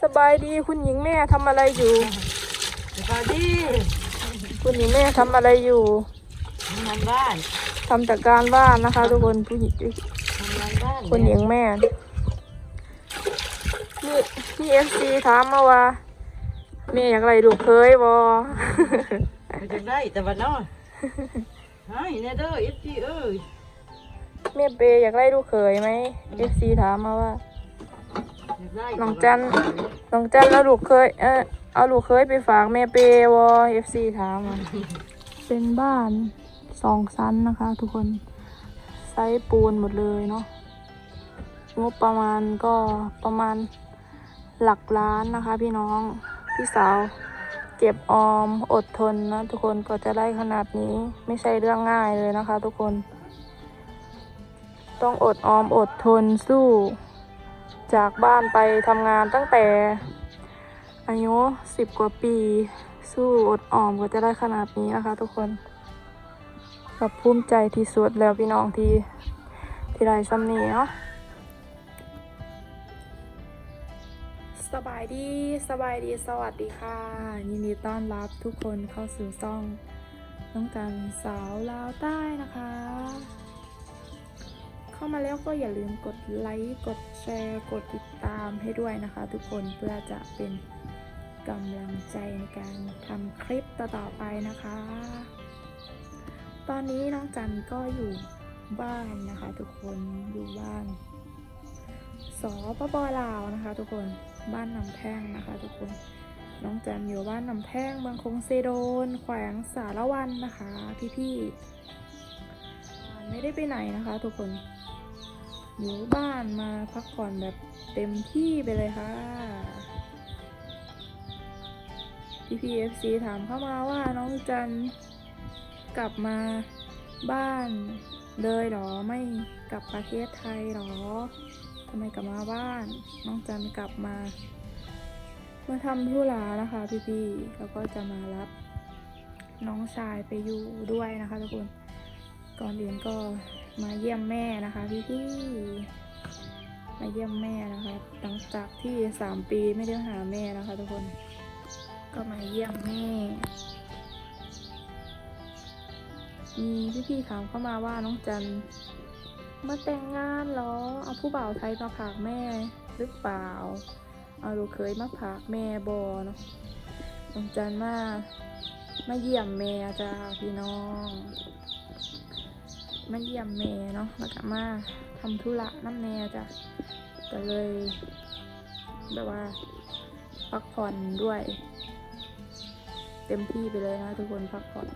สบายดีคุณหญิงแม่ทำอะไรอยู่สวัสดีคุณหญิงแม่ทำอะไรอยู่ทำงานบ้านทำจากการบ้านนะคะ ทุกคนผู้หญิงทำงานบ้านคุณหญิงแม่นี่พี่เอฟซีถามมาว่าแม่อยากไรลูกเคยบอไปจังได้แต่วันน้อยหายแน่เด้อเอฟจีเอ้ยแม่เปย์อยากไรลูกเคยไหมเอฟซีถามมาว่าอยากได้ น้องจันน้องจันแล้วลูกเคย เออเอาลูกเคยไปฝากแม่เปวอเอฟซีถามมาเป็นบ้านสองชั้นนะคะ ทุกคนไซส์ปูนหมดเลยเนาะงบประมาณก็ประมาณหลักล้านนะคะ พี่น้องพี่สาวเก็บออมอดทนนะทุกคนก็จะได้ขนาดนี้ไม่ใช่เรื่องง่ายเลยนะคะ ทุกคน ต้องอดออมอดทนสู้ จากบ้านไปทำงานตั้งแต่ อายุสิบกว่าปี สู้อดออมก็จะได้ขนาดนี้นะคะ ทุกคนกับภูมิใจที่สุดแล้วพี่น้องที่ที่ได้ซ้ำนี้เนาะสบายดีสบายดีสวัสดีค่ะ ยินดีต้อนรับทุกคนเข้าสู่ซ่อง น้องกันสาวลาวใต้นะคะ เข้ามาแล้วก็อย่าลืมกดไลค์กดแชร์กดติดตามให้ด้วยนะคะ ทุกคนเพื่อจะเป็นกำลังใจในการทำคลิปต่อๆไปนะคะ ตอนนี้น้องจันก็อยู่บ้านนะคะ ทุกคนอยู่บ้านสปปลาวนะคะ ทุกคนบ้านนำแท่งนะคะ ทุกคนน้องจันอยู่บ้านนำแท่งบางคงเซโดน แขวงสารวันนะคะ พี่ๆไม่ได้ไปไหนนะคะ ทุกคน อยู่บ้านมาพักผ่อนแบบเต็มที่ไปเลยค่ะ พี่พีเอฟซีถามเข้ามาว่าน้องจันกลับมาบ้านเลยหรอไม่กลับประเทศไทยหรอทำไมกลับมาบ้าน น้องจันกลับมามาทำธุระนะคะ พี่ๆแล้วก็จะมารับน้องชายไปอยู่ด้วยนะคะทุกคน ก่อนอื่นก็ มาเยี่ยมแม่นะคะพี่พี่ๆมาเยี่ยมแม่นะคะ หลังจากที่สามปีไม่ได้หาแม่นะคะทุกคน ก็มาเยี่ยมแม่ มีพี่พี่ๆถามเข้ามาว่าน้องจันมาแต่งงานเหรอ เอาผู้บ่าวไทยมาผากแม่หรือเปล่า เอาลูกเคยมาผากแม่บอเนาะน้องจันมามาเยี่ยมแม่จ้าพี่น้อง มาเยี่ยมแม่เนาะแล้วก็มาทำธุระน้ำแม่จ้ะก็เลยแบบว่าพักผ่อนด้วย เต็มที่ไปเลยนะทุกคนพักผ่อน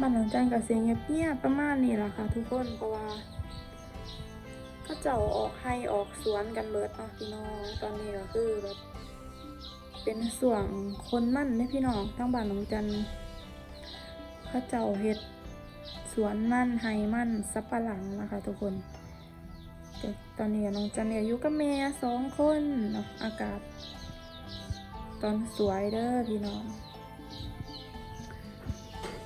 บ้านหลังจันกับเสียงเงียบๆประมาณนี้แหละค่ะ ทุกคนเพราะว่าก็เจ้าออกให้ออกสวนกันเบิดเนาะพี่น้องตอนนี้ก็คือแบบเป็นส่วนคนมั่นเนี่พี่น้องทั้งบ้านหลังจันเขาเจ้าเฮ็ด สวนมั่นไฮมั่นสับปะหลังนะคะทุกคนตอนนี้น้องจันเนี่ยอยู่กับแม่สองคนเนาะอากาศ ตอนสวยเด้อพี่น้อง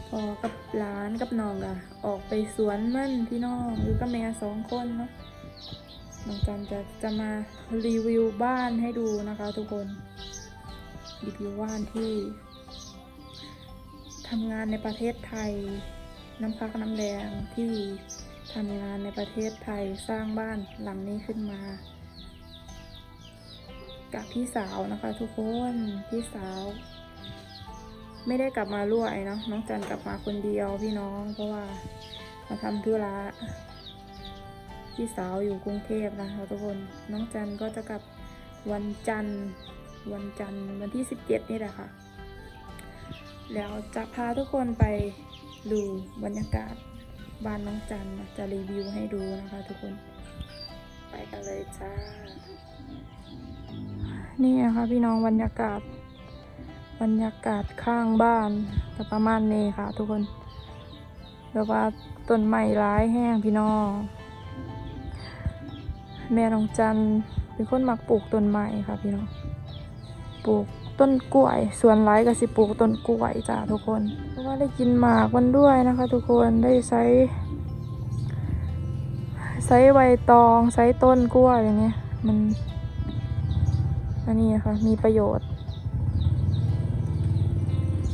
พอกับหลานกับน้องอะออกไปสวนมั่นพี่น้องอยู่กับแม่สองคนเนาะน้องจันจะจะมารีวิวบ้านให้ดูนะคะทุกคนรีวิวบ้านที่ทำงานในประเทศไทย น้ำพักน้ำแรงที่ทำงานในประเทศไทยสร้างบ้านหลังนี้ขึ้นมา กับพี่สาวนะคะทุกคนพี่สาว ไม่ได้กลับมาร่วยเนาะน้องจันกลับมาคนเดียวพี่น้อง เพราะว่ามาทำธุระพี่สาวอยู่กรุงเทพนะคะทุกคนน้องจันก็จะกลับวันจันทร์ วันจันทร์วันที่สิบเจ็ดนี่แหละค่ะ แล้วจะพาทุกคนไป ดูบรรยากาศบ้านน้องจันนะจะรีวิวให้ดูนะคะทุกคน ไปกันเลยจ้า นี่นะคะพี่น้องบรรยากาศ บรรยากาศข้างบ้านจะประมาณนี้ค่ะ ทุกคนแบบว่าต้นไม้ร้ายแห้งพี่น้อง แม่น้องจันเป็นคนมักปลูกต้นไม้ค่ะพี่น้อง ปลูก ต้นกล้วยส่วนไร้ก็สิปลูกต้นกล้วยจ้าทุกคน เพราะว่าได้กินหมากมันด้วยนะคะ ทุกคนได้ใช้ใช้ใบตองใช้ต้นกล้วยอย่างเงี้ยมันอันนี้นะคะมีประโยชน์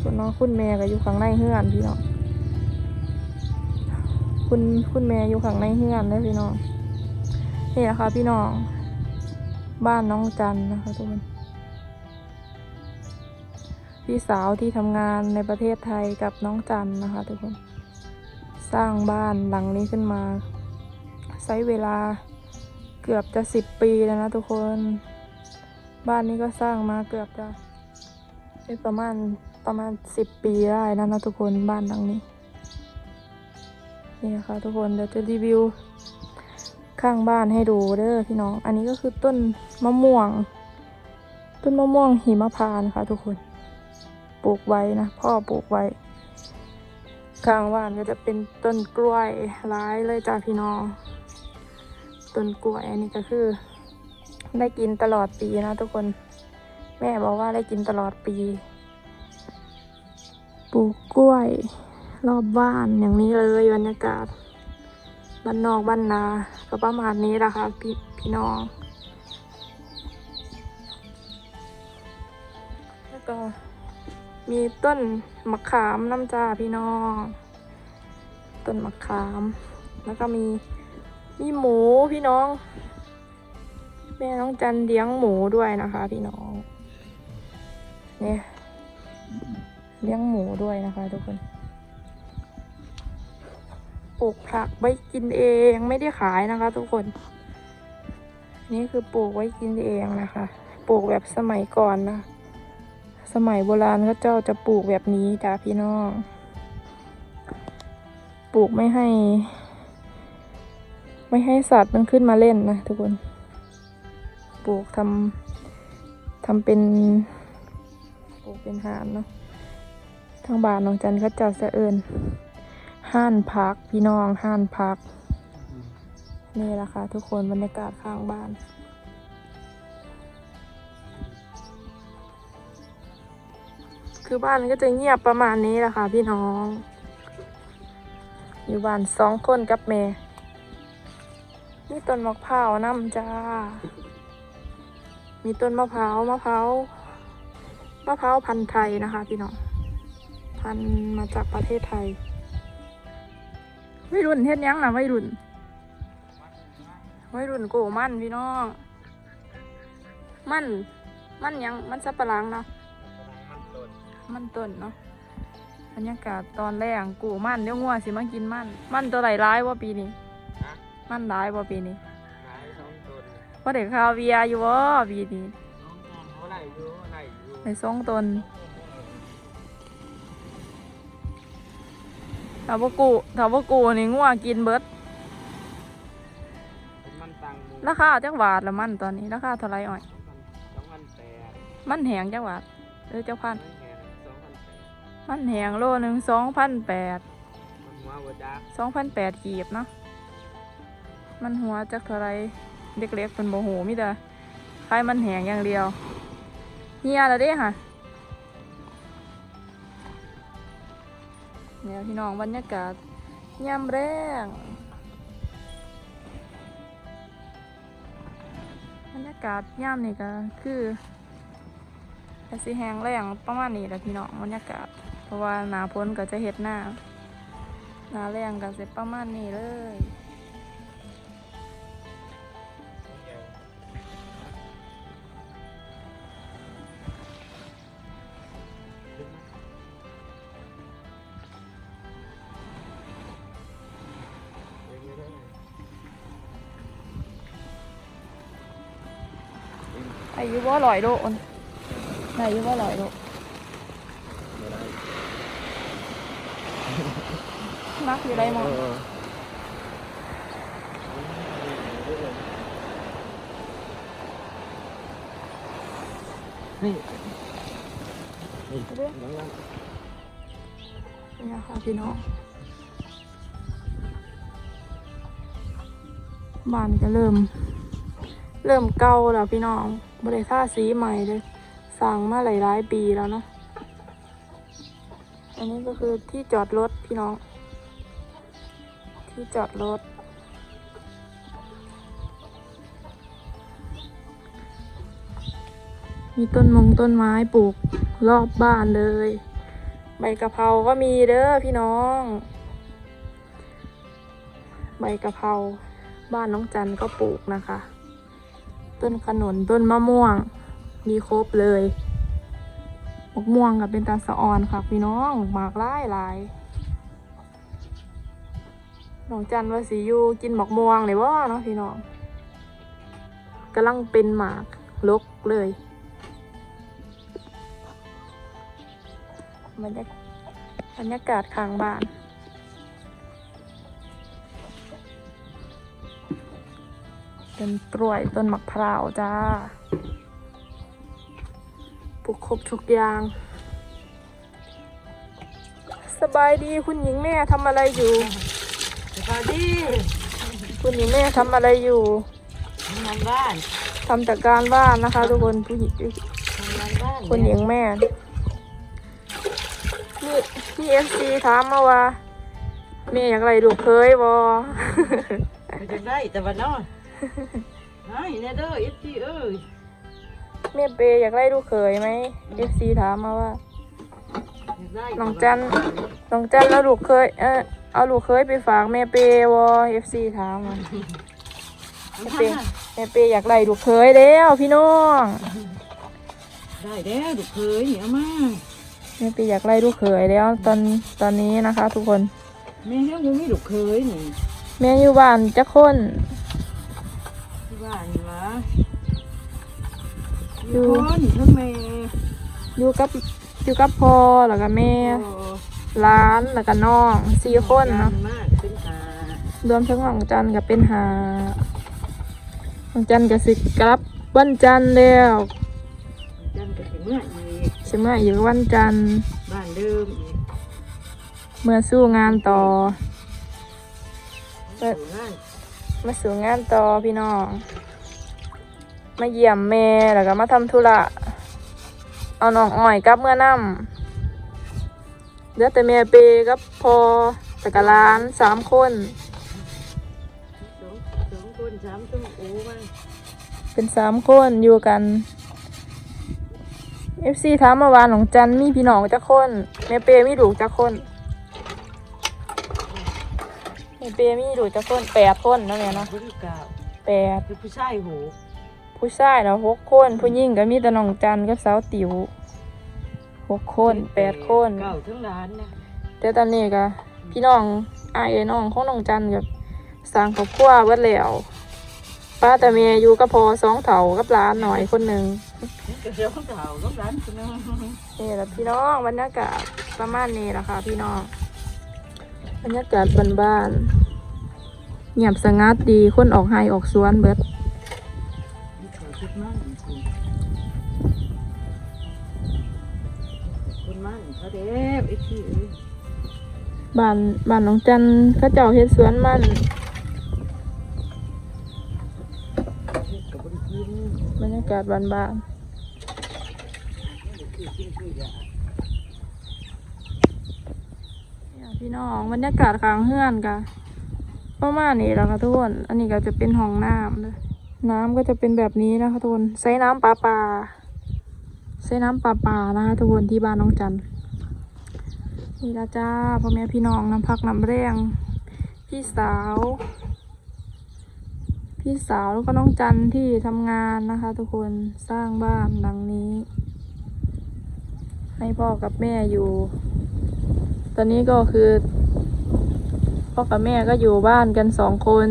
ส่วนน้องคุณแม่ก็อยู่ข้างในเฮือนพี่น้องคุณคุณแม่อยู่ข้างในเฮือนเลยพี่น้องนี่นะคะพี่น้องบ้านน้องจันนะคะทุกคน พี่สาวที่ทำงานในประเทศไทยกับน้องจันนะคะทุกคน สร้างบ้านหลังนี้ขึ้นมาใช้เวลาเกือบจะสิบปีแล้วนะทุกคน บ้านนี้ก็สร้างมาเกือบจะประมาณประมาณสิบปีได้แล้วนะทุกคนบ้านหลังนี้นี่นะคะทุกคนเดี๋ยวจะรีวิวข้างบ้านให้ดูเด้อพี่น้อง อันนี้ก็คือต้นมะม่วง ต้นมะม่วงหิมพานต์ค่ะทุกคน ปลูกไว้นะ พ่อปลูกไว้ข้างบ้านก็จะเป็นต้นกล้วยร้ายเลยจ้าพี่น้อง ต้นกล้วยอันนี้ก็คือ ได้กินตลอดปีนะทุกคน แม่บอกว่าได้กินตลอดปี ปลูกกล้วย รอบบ้านอย่างนี้เลยบรรยากาศบ้านนอกบ้านนาก็ประมาณนี้แหละค่ะพี่พี่น้อง แล้วก็ มีต้นมะขามน้ำจ้าพี่น้อง ต้นมะขาม แล้วก็มีมีหมูพี่น้อง แม่น้องจันเลี้ยงหมูด้วยนะคะ พี่น้อง เนี่ยเลี้ยงหมูด้วยนะคะ ทุกคนปลูกผักไว้กินเองไม่ได้ขายนะคะ ทุกคน นี่คือปลูกไว้กินเองนะคะ ปลูกแบบสมัยก่อนนะ สมัยโบราณก็เจ้าจะปลูกแบบนี้จ้าพี่น้อง ปลูกไม่ให้ ไม่ให้สัตว์มันขึ้นมาเล่นนะทุกคน ปลูกทำทำเป็น ปลูกเป็นหานเนาะ ทางบ้านน้องจันก็เจ้าสะเอิญห้านพักพี่น้องห้านพัก นี่แหละค่ะทุกคนบรรยากาศข้างบ้าน คือบ้านก็จะเงียบประมาณนี้แหละค่ะพี่น้อง อยู่บ้านสองคนกับแม่นี่ต้นมะพร้าวน้ำจ้า มีต้นมะพร้าวมะพร้าวมะพร้าวพันธุ์ไทยนะคะพี่น้อง พันธุ์มาจากประเทศไทยไม่รุ่นเฮ็ดยังนะไม่รุ่นไม่รุ่นโกมันพี่น้อง มัน มันยัง มันสับปะหลังเนาะ มันต้นเนาะบรรยากาศตอนแรกกูมันเดี๋ยวงัวสิมากินมัน มันตัวไหลร้ายว่าปีนี้ มันร้ายว่าปีนี้ว่าเด็กข้าวเวียอยู่ว่าปีนี้ในสองตนถ้าว่ากูถ้าว่ากูนี่งัวกินเบิดมันตังหมูราคาจักบาทละมันตอนนี้ราคาเท่าไหรอ่อยสองพันแปดมันแหงจักบาทเออเจ้าพัน มันแหงสองพันแปดมันแหงโลหนึ่งสองพันแปดมันหัววัวจ้าสองพันแปดกีบเนาะมันหัวจักเท่าไรเด็กๆเป็นโมโหมิแต่ใครมันแหงอย่างเดียวเฮียละเด้ค่ะเนี่ยพี่น้องบรรยากาศยามแรงบรรยากาศยามนี่ก็คือแต่สิแหงแรงประมาณนี้แหละพี่น้องบรรยากาศ เพราะว่าหนาพ้นก็จะเห็ดหน้าหนาแรงกันเสร็จประมาณนี้เลยอายุว่าลอยโลนอายุว่าลอยโล มักอยู่ไรมองนี่นี่เน้องว่านี่ค่ะพี่น้องบ้านก็เริ่ม เริ่มเก่าแล้วพี่น้องบริท่าสีใหม่เลยสร้างมาหลายหลายๆปีแล้วเนาะอันนี้ก็คือที่จอดรถพี่น้อง ที่จอดรถ มีต้นมงต้นไม้ปลูกรอบบ้านเลย ใบกะเพราก็มีเด้อพี่น้อง ใบกะเพราบ้านน้องจันก็ปลูกนะคะ ต้นขนุนต้นมะม่วง มีครบเลยมะม่วงกับเป็นตาสะออนค่ะพี่น้องหมากหลายหลาย น้องจันว่าสีอยู่กินหมกม่วงเลยว่าเนาะพี่น้องกำลังเป็นหมากลกเลยบรรยากบรรยากาศข้างบ้าน เป็นกล้วยต้นมะพร้าวจ้าปลูกครบทุกอย่าง สบายดีคุณหญิงแม่ทำอะไรอยู่ สวัสดีคุณหญิงแม่ทำอะไรอยู่ทำงานบ้านทำจากการบ้านนะคะ ทุกคนผู้หญิงทำงานบ้านคุณหญิงแม่นี่พี่เอฟซีถามมาว่าแม่อยากไรลูกเคยบอไปจังได้แต่ว่าเนาะไอ้เนเด้อเอฟซีเอ้ยแม่เปย์อยากไรลูกเคยไหมเอฟซีถามมาว่าอยากได้น้องจันน้องจันแล้วลูกเคยเออ เอาลูกเคยไปฝากแม่เปย์วอเอฟซีถามมาน้องแม่จัเปนย์แม่เปย์อยากไรลูกเคยแล้วพี่น้องได้แล้วลูกเคยเนี่ยมาแม่เปย์อยากไรลูกเคยแล้วตอนตอนนี้นะคะ ทุกคนแม่เฮาบ่มีลูกเคยนี่แม่อยู่บ้านจะคนที่บ้านนี่วะอยู่อยู่คนทั้งแม่อยู่กับอยู่กับพ่อแล้วก็แม่โอ้ ร้านแล้วก็น้องสี่คนเนาะมากเป็นหารวมทั้งหลังจันทร์กับเป็นหาหลังจันทร์กับสิกลับวันจันทร์แล้วจันก็สิเมื่ออีกสิมาอยู่วันจันทร์บ้านเดิมอีกเมื่อสู้งานต่อเปิดสู่งานมาสู่งานต่อพี่น้องมาเยี่ยมแม่แล้วก็มาทำธุระเอาน้องอ้อยกลับเมื่อน้ำ เหลือแต่แม่เปกับพอแต่กับร้านสามคนสองสองคนสามต้องโอ้มาเป็นสามคนอยู่กันเอฟซีถามเมื่อวานของจันมีพี่น้องจักคนแม่เปมีลูกจักคนแม่เปมีลูกจักคนแปดคนนั่นแหละเนาะคนที่เก่าแปดคือผู้ชายโห ผู้ชายเนาะหกคน ผู้หญิงก็มีแต่น้องจันกับสาวติ๋ว หกคนแปดคนเก่าทั้งร้านนะแต่ตอนนี้ก็พี่น้องอายเอ้ยน้องของน้องจันกับสร้างครอบครัวเบิดแล้วป้าแต่เมียอยู่กับพอสองเถากับหลานหน่อยคนหนึ่งก็เดี๋ยวเก่าก็ร้านคนนึงนี่แหละพี่น้องบรรยากาศประมาณนี้แหละค่ะพี่น้องบรรยากาศบ้านๆเงียบสงัดดีคนออกไฮออกสวนเบิด เด็บไอ้ที่บ้านบ้านน้องจันเข้าเจ้าเฮ็ดสวนมันบบริกินบรรยากาศบ้านคือกินคืออย่านพี่น้องบรรยากาศข้างเฮือนกะประมาณนี้แหละค่ะทุกคน อันนี้ก็จะเป็นห้องน้ำเลยน้ำก็จะเป็นแบบนี้นะคะทุกคนใช้น้ำปลาปลาใช้น้ำปลาปลานะคะทุกคนที่บ้านน้องจัน นี่ละจ้าพ่อแม่พี่น้องน้ำพักน้ำแรงพี่สาว พี่สาวแล้วก็น้องจันที่ทำงานนะคะ ทุกคนสร้างบ้านหลังนี้ ให้พ่อกับแม่อยู่ ตอนนี้ก็คือ พ่อกับแม่ก็อยู่บ้านกันสองคน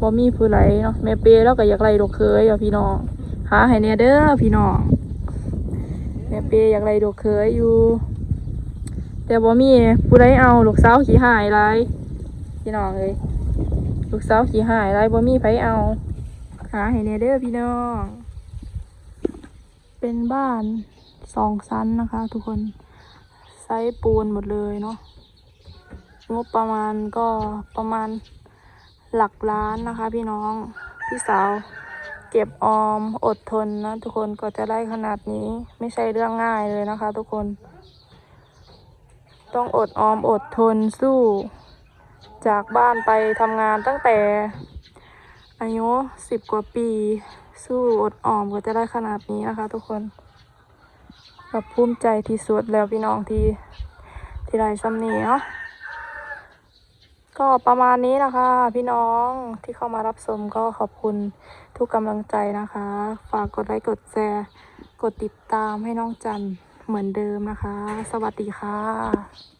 บ่มีผู้ไรเนาะแม่เปย์แล้วก็อยากไล่ลูกเคยอะพี่น้องหาให้แน่เด้อพี่น้อง เปย์อยากไล่ลูกเคยอยู่ แต่บ่มีผู้ใดเอาลูกสาวขี้หายไรพี่น้องเลยลูกสาวขี้หายไรบ่มีไผเอาหาให้แน่เด้อพี่น้อง เป็นบ้านสองชั้นนะคะ ทุกคนไซส์ปูนหมดเลยเนาะงบประมาณก็ประมาณหลักล้านนะคะ พี่น้อง พี่สาว เก็บออมอดทนนะทุกคนก็จะได้ขนาดนี้ไม่ใช่เรื่องง่ายเลยนะคะ ทุกคน ต้องอดออมอดทนสู้ จากบ้านไปทำงานตั้งแต่ อายุสิบกว่าปี สู้อดออมก็จะได้ขนาดนี้นะคะ ทุกคนแบบภูมิใจที่สุดแล้วพี่น้องที่ที่ได้ซ้ำนี้เนาะ ก็ประมาณนี้นะคะ พี่น้องที่เข้ามารับชมก็ขอบคุณทุกกำลังใจนะคะ ฝากกดไลค์กดแชร์กดติดตามให้น้องจันเหมือนเดิมนะคะ สวัสดีค่ะ